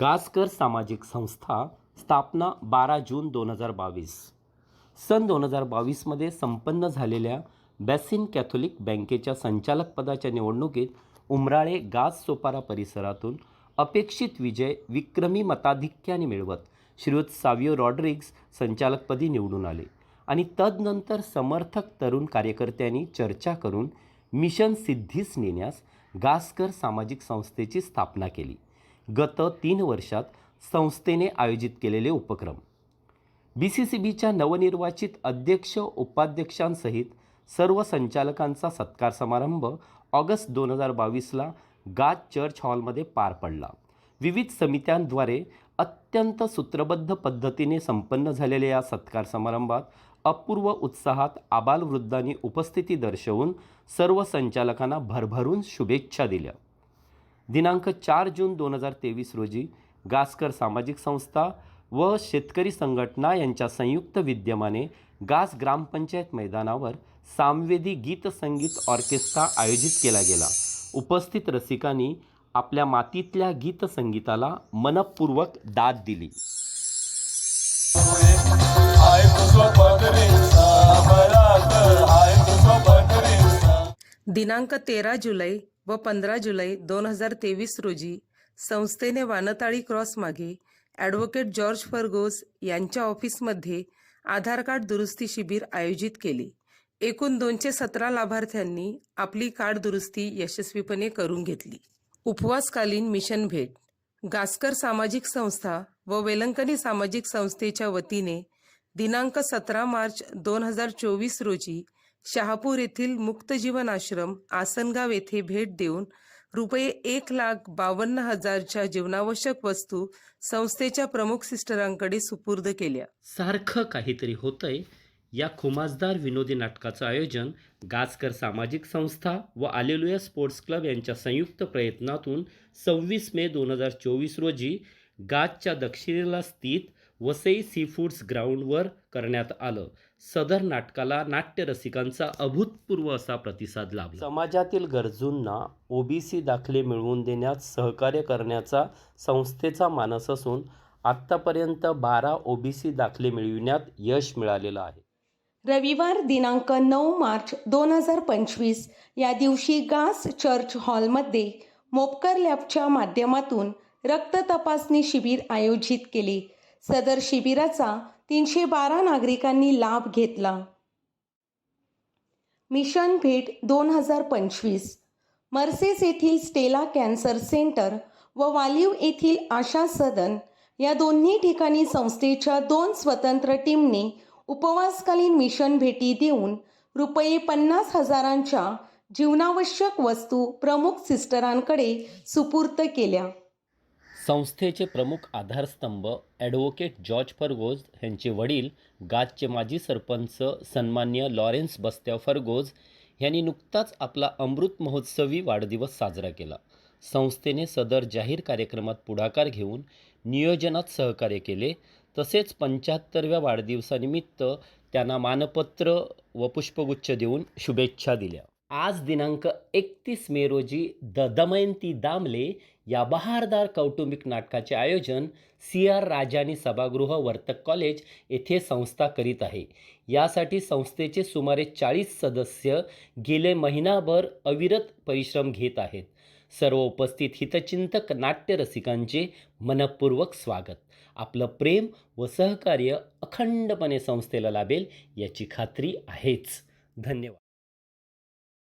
गासकर सामाजिक संस्था स्थापना बारा जून दोन हजार बावीस. सन दोन हजार बावीसमध्ये संपन्न झालेल्या बॅसिन कॅथोलिक बँकेच्या संचालकपदाच्या निवडणुकीत उमराळे गास सोपारा परिसरातून अपेक्षित विजय विक्रमी मताधिक्याने मिळवत श्रीयुत सावियो रॉड्रिग्स संचालकपदी निवडून आले आणि तदनंतर समर्थक तरुण कार्यकर्त्यांनी चर्चा करून मिशन सिद्धीस नेण्यास गासकर सामाजिक संस्थेची स्थापना केली. गत तीन वर्षात संस्थेने आयोजित केलेले उपक्रम. बी सी सी बीच्या नवनिर्वाचित अध्यक्ष उपाध्यक्षांसहित सर्व संचालकांचा सत्कार समारंभ ऑगस्ट दोन हजार बावीसला गाज चर्च हॉलमध्ये पार पडला. विविध समित्यांद्वारे अत्यंत सूत्रबद्ध पद्धतीने संपन्न झालेल्या या सत्कार समारंभात अपूर्व उत्साहात आबालवृद्धांनी उपस्थिती दर्शवून सर्व संचालकांना भरभरून शुभेच्छा दिल्या. दिनांक चार जून दोन हजार तेवीस रोजी गासकर सामाजिक संस्था व शेतकरी संघटना यांच्या संयुक्त विद्यमाने गास ग्रामपंचायत मैदानावर सामवेदी गीत संगीत ऑर्केस्ट्रा आयोजित केला गेला. उपस्थित रसिकांनी आपल्या मातीतल्या गीत संगीताला मनपूर्वक दाद दिली. दिनांक तेरा जुलै व पंधरा जुलै दोन हजार तेवीस रोजी संस्थेने वानताळी क्रॉस मागे ॲडव्होकेट जॉर्ज फर्गोस यांच्या ऑफिसमध्ये आधार कार्ड दुरुस्ती शिबिर आयोजित केले. एकूण दोनशे सतरा लाभार्थ्यांनी आपली कार्ड दुरुस्ती यशस्वीपणे करून घेतली. उपवासकालीन मिशन भेट. गासकर सामाजिक संस्था व वेलंकनी सामाजिक संस्थेच्या वतीने दिनांक सतरा मार्च दोन हजार चोवीस रोजी शहापूर येथील मुक्तजीवन आश्रम आसनगाव येथे भेट देऊन रुपये एक लाख बावन्न हजारच्या जीवनावश्यक वस्तू संस्थेच्या प्रमुख सिस्टरांकडे सुपूर्द केल्या. सारखं काहीतरी होतंय. या खुमासदार विनोदी नाटकाचं आयोजन गाजकर सामाजिक संस्था व आलेलुया स्पोर्ट्स क्लब यांच्या संयुक्त प्रयत्नातून सव्वीस मे दोन हजार चोवीस रोजी गाजच्या दक्षिणेला स्थित वसई सी फूड्स ग्राउंडवर करण्यात आलं. सदर नाटकाला नाट्यरसिकांचा अभूतपूर्व असा प्रतिसाद लाभला. समाजातील गरजूंना ओबीसी दाखले मिळवून देण्यात सहकार्य करण्याचा संस्थेचा मानस असून आत्तापर्यंत बारा ओबीसी दाखले मिळविण्यात यश मिळालेलं आहे. रविवार दिनांक नऊ मार्च दोन हजार पंचवीस या दिवशी गास चर्च हॉलमध्ये मोपकर लॅबच्या माध्यमातून रक्त तपासणी शिबिर आयोजित केले. सदर शिबिराचा तीनशे बारा नागरिकांनी लाभ घेतला. मिशन भेट दोन हजार पंचवीस. मर्सेस येथील स्टेला कॅन्सर सेंटर व वालीव येथील आशा सदन या दोन्ही ठिकाणी संस्थेच्या दोन स्वतंत्र टीमने उपवासकालीन मिशन भेटी देऊन रुपये पन्नास हजारांच्या जीवनावश्यक वस्तू प्रमुख सिस्टरांकडे सुपूर्त केल्या. संस्थेचे प्रमुख आधारस्तंभ ॲडव्होकेट जॉर्ज फर्गोज यांचे वडील गाजचे माजी सरपंच सन्मान्य लॉरेन्स बस्त्या फर्गोज यांनी नुकताच आपला अमृत महोत्सवी वाढदिवस साजरा केला. संस्थेने सदर जाहीर कार्यक्रमात पुढाकार घेऊन नियोजनात सहकार्य केले. तसेच पंच्याहत्तरव्या वाढदिवसानिमित्त त्यांना मानपत्र व पुष्पगुच्छ देऊन शुभेच्छा दिल्या. आज दिनांक एकतीस मे रोजी द दमयंती दामले या बहारदार कौटुंबिक नाटकाचे आयोजन सी आर राजानी सभागृह वर्तक कॉलेज येथे संस्था करीत आहे. यासाठी संस्थेचे सुमारे चाळीस सदस्य गेले महिनाभर अविरत परिश्रम घेत आहेत. सर्व उपस्थित हितचिंतक नाट्यरसिकांचे मनपूर्वक स्वागत. आपलं प्रेम व सहकार्य अखंडपणे संस्थेला लाभेल याची खात्री आहेच. धन्यवाद.